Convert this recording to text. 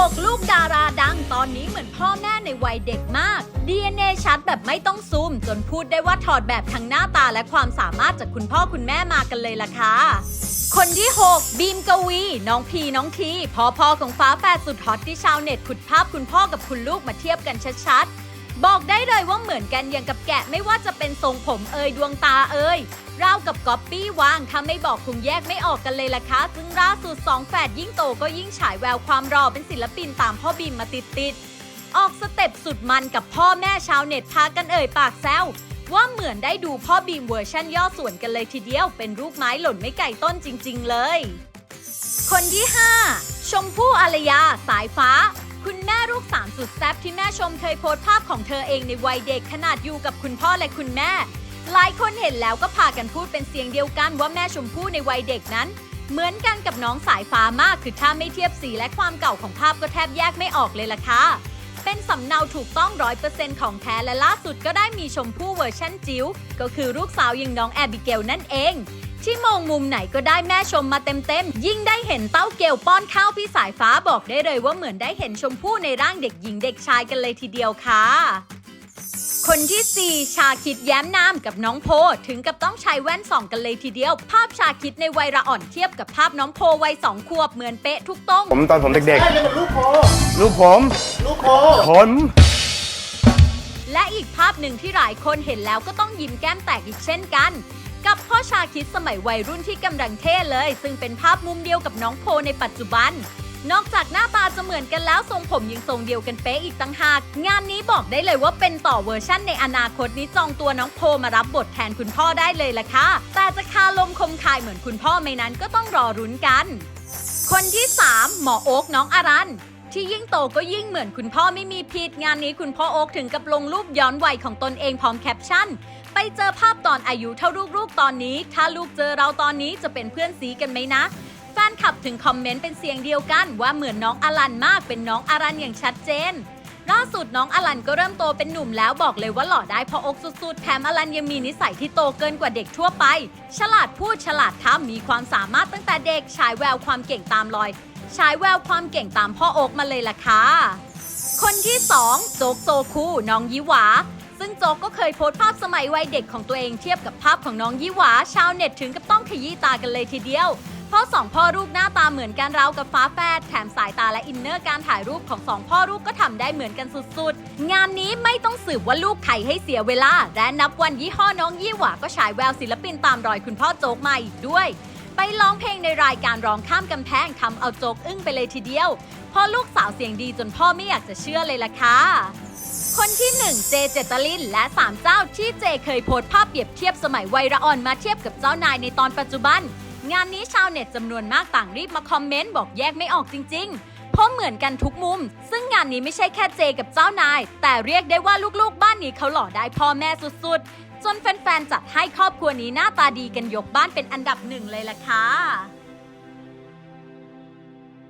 6 ลูกดาราดังตอนนี้เหมือนพ่อแม่ในวัยเด็กมาก DNA ชัดแบบไม่ต้องซูม จนพูดได้ว่าถอดแบบทั้งหน้าตาและความสามารถจากคุณพ่อคุณแม่มากันเลยล่ะค่ะ คนที่ 6 บีมกวี น้องพีน้องทีพ่อพ่อของฟ้าแฝดสุดฮอตที่ชาวเน็ตขุดภาพคุณพ่อกับคุณลูกมาเทียบกันชัดๆ บอกได้เลยว่าเหมือนกันอย่างกับแกะไม่ว่าจะเป็นทรงผมเอ่ยดวงตาเอ่ยราวกับก๊อปปี้วางถ้าไม่บอกคงแยกไม่ออกกันเลยล่ะคะซึ่งล่าสุดสองแฝดยิ่งโตก็ยิ่งฉายแววความรอเป็นศิลปินตามพ่อบีมมาติดๆออกสเต็ปสุดมันกับพ่อแม่ชาวเน็ตพากันเอ่ยปากแซวว่าเหมือนได้ดูพ่อบีมเวอร์ชั่นย่อส่วนกันเลยทีเดียว เป็นรูปไม้หล่นไม่ไก่ต้นจริง ๆ เลย คนที่ 5 ชมพู่อารยา สายฟ้า สุดแซ่บที่แม่ชมเคยโพสต์ภาพของเธอเองในวัยเด็กขนาดอยู่กับคุณพ่อและคุณแม่ หลายคนเห็นแล้วก็พากันพูดเป็นเสียงเดียวกันว่าแม่ชมพู่ในวัยเด็กนั้น เหมือนกันกับน้องสายฟ้ามากคือถ้าไม่เทียบสีและความเก่าของภาพก็แทบแยกไม่ออกเลยล่ะค่ะ เป็นสำเนาถูกต้องร้อยเปอร์เซ็นต์ของแท้และล่าสุดก็ได้มีชมพู่เวอร์ชั่นจิ๋วก็คือลูกสาวอย่างน้องแอบิเกลนั่นเอง ที่มองมุมไหนก็ได้แม่ชมมาเต็มๆ ยิ่งได้เห็นเต้าเกลป้อนข้าวพี่สายฟ้าบอกได้เลยว่าเหมือนได้เห็นชมพู่ในร่างเด็กหญิงเด็กชายกันเลยทีเดียวค่ะคนที่ 4 ชาคิดแย้มนามกับน้องโพ ถึงกับต้องใช้แว่นส่องกันเลยทีเดียว ภาพชาคิดในวัยระอ่อนเทียบกับภาพน้องโพวัยสองขวบเหมือนเป๊ะทุกตรงผมตอนผมเด็กใช่เป็นลูกโคๆลูกผมลูก โคผมและอีกภาพหนึ่งที่หลายคนเห็นแล้วก็ต้องยิ้มแก้มแตกอีกเช่นกัน กับพ่อชาคิดสมัยวัยรุ่นที่กำลังเท่เลย ซึ่งเป็นภาพมุมเดียวกับน้องโพในปัจจุบัน นอกจากหน้าตาจะเหมือนกันแล้วทรงผมยังทรงเดียวกันเป๊ะอีกต่างหาก งานนี้บอกได้เลยว่าเป็นต่อเวอร์ชั่นในอนาคตนี้จองตัวน้องโพมารับบทแทนคุณพ่อได้เลยล่ะค่ะแต่จะคาลมคมคายเหมือนคุณพ่อไหมนั้นก็ต้องรอรุ้นกัน คนที่ 3 หมอโอ๊กน้องอารัน ที่ยิ่งโตก็ยิ่งเหมือนคุณพ่อไม่มีผิดงานนี้คุณพ่อโอ๊กถึงกับลงรูปย้อนวัยของตนเองพร้อมแคปชั่น ไปเจอภาพตอนอายุเท่าลูกๆตอนนี้ ถ้าลูกเจอเราตอนนี้จะเป็นเพื่อนสีกันไหมนะ แฟนคลับถึงคอมเมนต์เป็นเสียงเดียวกัน ว่าเหมือนน้องอลันมากเป็นน้องอารันอย่างชัดเจนล่าสุดน้องอลันก็เริ่มโตเป็นหนุ่มแล้วบอกเลยว่าหล่อได้เพราะอกสุดๆแถมอลันยังมีนิสัยที่โตเกินกว่าเด็กทั่วไป ฉลาดพูดฉลาดทำมีความสามารถตั้งแต่เด็กฉายแววความเก่งตามรอย ฉายแววความเก่งตามพ่อโอกมาเลยล่ะค่ะ คนที่ 2 โจ๊กโซคูน้องยี่หวา ซึ่งโจ๊กก็เคยโพสต์ภาพสมัยวัยเด็กของตัวเองเทียบกับภาพของน้องยี่หวา ชาวเน็ตถึงกับต้องขยี้ตากันเลยทีเดียวเพราะสองพ่อลูกหน้าตาเหมือนกันราวกับฟ้าแฝดแถมสายตาและอินเนอร์การถ่ายรูปของสองพ่อลูกก็ทำได้เหมือนกันสุดๆ งานนี้ไม่ต้องสืบว่าลูกใครให้เสียเวลา และนับวันยี่ห้อน้องยี่หวาก็ฉายแววศิลปินตามรอยคุณพ่อโจ๊กมาอีกด้วย ไปร้องเพลงในรายการร้องข้ามกำแพงทำเอาโจกอึ้งไปเลยทีเดียวพ่อลูกสาวเสียงดีจนพ่อไม่อยากจะเชื่อเลยล่ะค่ะคนที่ 1 เจเจตลิน และ 3 เจ้าที่เจเคยโพสภาพเปรียบเทียบสมัยวัยระอ่อนมาเทียบกับเจ้านายในตอนปัจจุบัน งานนี้ชาวเน็ตจำนวนมากต่างรีบมาคอมเมนต์บอกแยกไม่ออกจริงๆ เพราะเหมือนกันทุกมุม ซึ่งงานนี้ไม่ใช่แค่เจกับเจ้านาย แต่เรียกได้ว่าลูกๆ บ้านนี้เขาหล่อได้พ่อแม่สุดๆ จนแฟนๆจัดให้ครอบครัวนี้หน้าตาดีกันยกบ้านเป็นอันดับหนึ่งเลยล่ะค่ะ